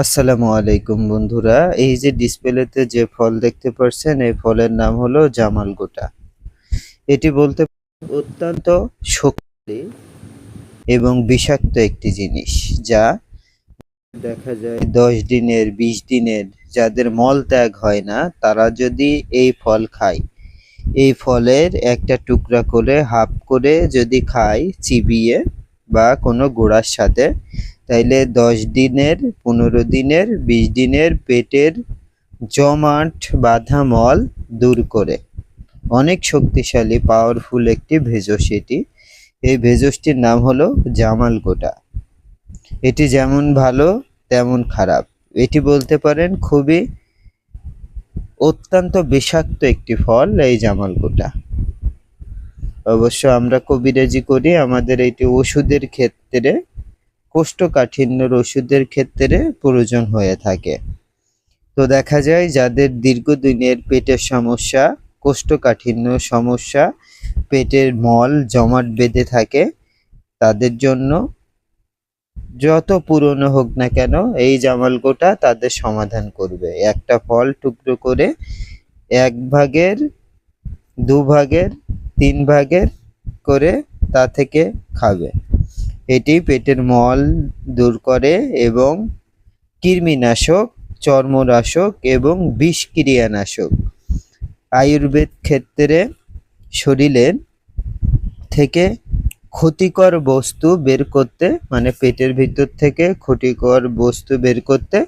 আসসালামু আলাইকুম বন্ধুরা, এই যে ডিসপ্লেতে যে ফল দেখতে পাচ্ছেন এই ফলের নাম হলো জামাল গোটা। এটি বলতে অত্যন্ত শক্তি এবং বিষাক্ত একটি জিনিস, যা দেখা যায় দশ দিনের, বিশ দিনের, যাদের মল ত্যাগ হয় না, তারা যদি এই ফল খায়, এই ফলের একটা টুকরা করে, হাফ করে যদি খায়, চিবিয়ে বা কোনো গোড়ার সাথে তাইলে দশ দিনের, পনেরো দিনের, বিশ দিনের পেটের জমাট বাঁধা মল দূর করে। অনেক শক্তিশালী পাওয়ারফুল একটি ভেষজ এটি এই ভেষজটির নাম হলো জামাল গোটা। এটি যেমন ভালো, তেমন খারাপ। এটি বলতে পারেন খুবই অত্যন্ত বিষাক্ত একটি ফল, এই জামাল গোটা। অবশ্য আমরা কবিরাজি করি, আমাদের এটি ওষুধের ক্ষেত্রে কোষ্ঠকাঠিন্যর ওষুধের ক্ষেত্রে প্রয়োজন হয়ে থাকে। তো দেখা যায় যাদের দীর্ঘদিনের পেটের সমস্যা, কোষ্ঠকাঠিন্য সমস্যা, পেটের মল জমাট বেঁধে থাকে, তাদের জন্য যত পুরনো হোক না কেন এই জামালগোটা তাদের সমাধান করবে। একটা ফল টুকরো করে এক ভাগের, দু ভাগের, তিন ভাগের করে তা থেকে খাবে। এটি পেটের মল দূর করে এবং কৃমিনাশক, চর্মনাশক এবং বিষক্রিয়ানাশক। আয়ুর্বেদ ক্ষেত্রে শরীরের থেকে ক্ষতিকর বস্তু বের করতে মানে পেটের ভিতর থেকে ক্ষতিকর বস্তু বের করতে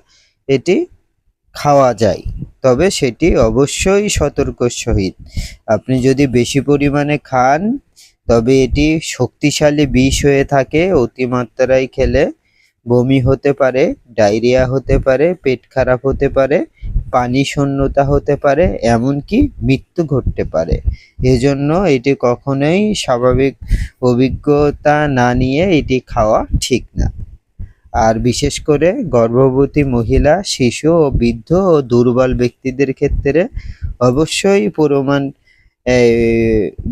এটি খাওয়া যায়। তবে সেটি অবশ্যই সতর্ক সহিত আপনি যদি বেশি পরিমাণে খান তবে এটি শক্তিশালী বিষ হয়ে থাকে, অতিমাত্রায় খেলে বমি হতে পারে, ডায়রিয়া হতে পারে, পেট খারাপ হতে পারে, পানি শূন্যতা হতে পারে, এমনকি মৃত্যু ঘটতে পারে। এজন্য এটি কখনোই স্বাভাবিক অভিজ্ঞতা না নিয়ে এটি খাওয়া ঠিক না। আর বিশেষ করে গর্ভবতী মহিলা, শিশু ও বৃদ্ধ ও দুর্বল ব্যক্তিদের ক্ষেত্রে অবশ্যই পরিমাণ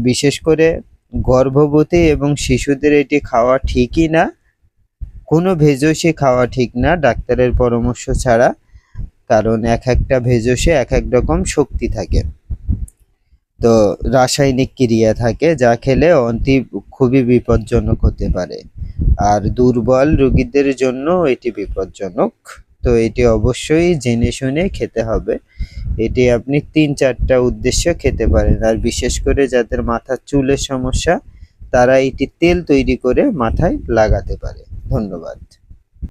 বিশেষ করে গর্ভবতী এবং শিশুদের এটি খাওয়া ঠিকই না, কোনো ভেষজই খাওয়া ঠিক না, ডাক্তারের পরামর্শ ছাড়া, কারণ এক একটা ভেজসে এক এক রকম শক্তি থাকে। তো রাসায়নিক ক্রিয়া থাকে, যা খেলে অন্তি খুবই বিপজ্জনক হতে পারে। আর দুর্বল রোগীদের জন্য এটি বিপজ্জনক, তো এটি অবশ্যই জেনে শুনে খেতে হবে। এটি আপনি তিন চারটা উদ্দেশ্যে খেতে পারেন। আর বিশেষ করে যাদের মাথার চুলের সমস্যা, তারা এটি তেল তৈরি করে মাথায় লাগাতে পারে। ধন্যবাদ।